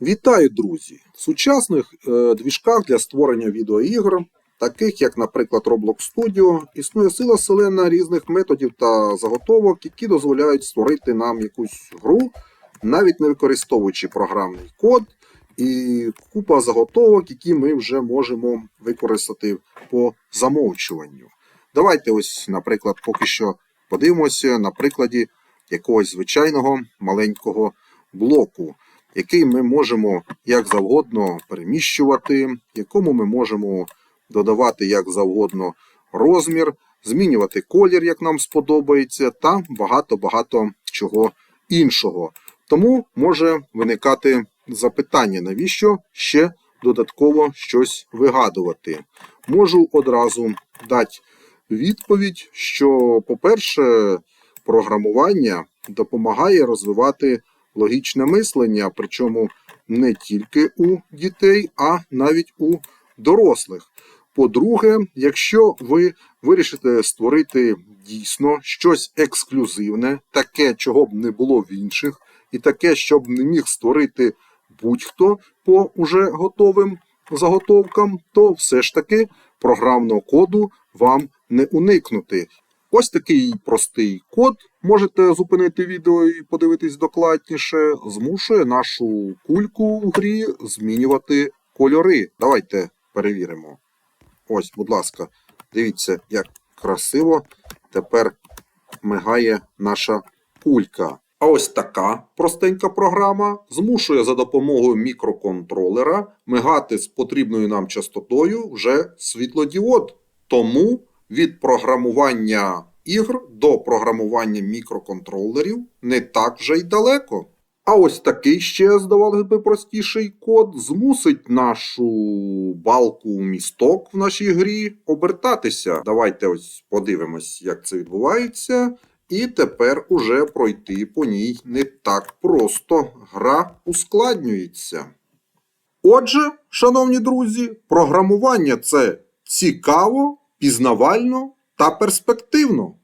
Вітаю, друзі! В сучасних е, двіжках для створення відеоігр, таких як, наприклад, Roblox Studio, існує сила селена різних методів та заготовок, які дозволяють створити нам якусь гру, навіть не використовуючи програмний код, і купа заготовок, які ми вже можемо використати по замовчуванню. Давайте ось, наприклад, поки що подивимося на прикладі якогось звичайного маленького блоку який ми можемо як завгодно переміщувати, якому ми можемо додавати як завгодно розмір, змінювати колір, як нам сподобається, та багато-багато чого іншого. Тому може виникати запитання, навіщо ще додатково щось вигадувати. Можу одразу дати відповідь, що, по-перше, програмування допомагає розвивати логічне мислення, причому не тільки у дітей, а навіть у дорослих. По-друге, якщо ви вирішите створити дійсно щось ексклюзивне, таке, чого б не було в інших, і таке, щоб не міг створити будь-хто по уже готовим заготовкам, то все ж таки програмного коду вам не уникнути. Ось такий простий код. Можете зупинити відео і подивитись докладніше. Змушує нашу кульку в грі змінювати кольори. Давайте перевіримо. Ось, будь ласка, дивіться, як красиво тепер мигає наша кулька. А ось така простенька програма змушує за допомогою мікроконтролера мигати з потрібною нам частотою вже світлодіод. Тому від програмування ігр до програмування мікроконтролерів не так вже й далеко. А ось такий ще, здавалося би, простіший код змусить нашу балку місток в нашій грі обертатися. Давайте ось подивимось, як це відбувається. І тепер уже пройти по ній не так просто. Гра ускладнюється. Отже, шановні друзі, програмування це цікаво, пізнавально та перспективно.